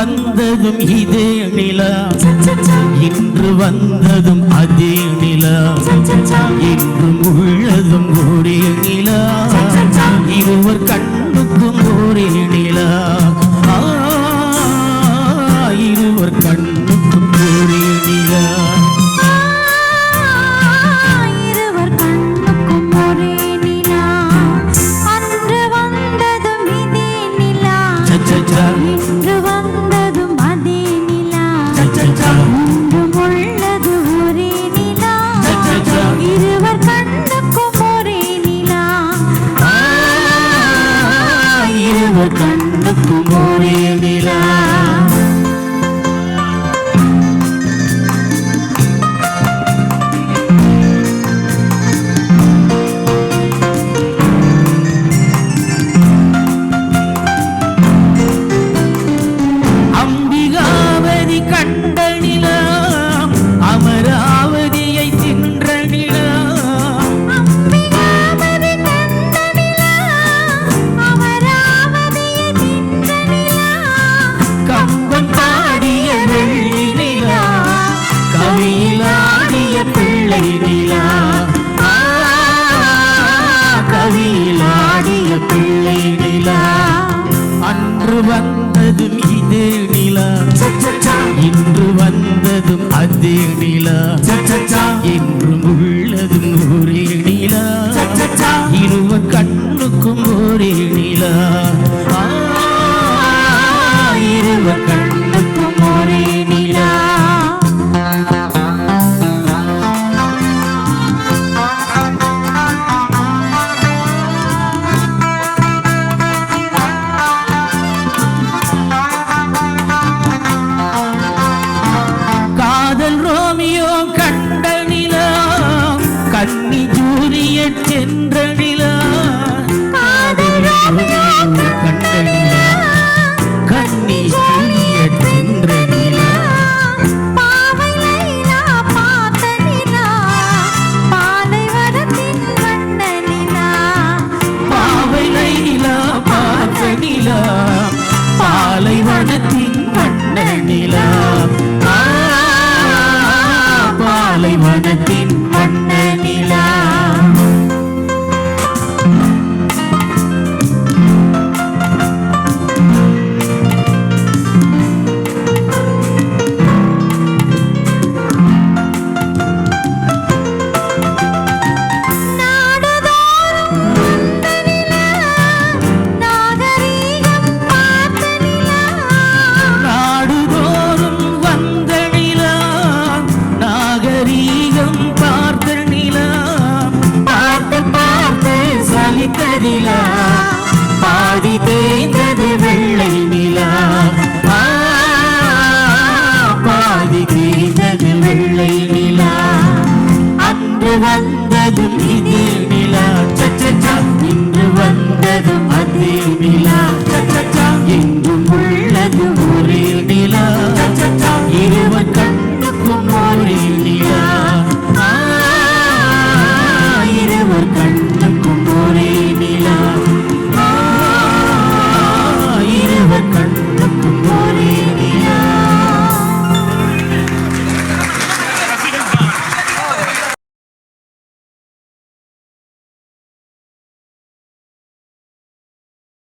வந்ததும் இதே நிலா. இன்று வந்ததும் அதே நிலா. இன்று சச்சச்சா, வந்தது. கவியிலாடிய பிள்ளை நிலா. அன்று வந்ததும் இதே நிலா. இன்று வந்ததும் அதே நிலா. என்றும் உள்ளதும் ஒரே நிலா. இருவர் கண்ணுக்கும் ஒரே நிலா. இருவர் கண்ணுக்கும் பாலைவனத்தின் வண்ண நிலா. ஆ, பாலைவனத்தின் கதிலா பாதி தேய்ந்தது வெள்ளை நிலா. பாதி தேய்ந்தது வெள்ளை நிலா. அன்று வந்ததும் இதே நிலா. சச்சா இன்று வந்ததும்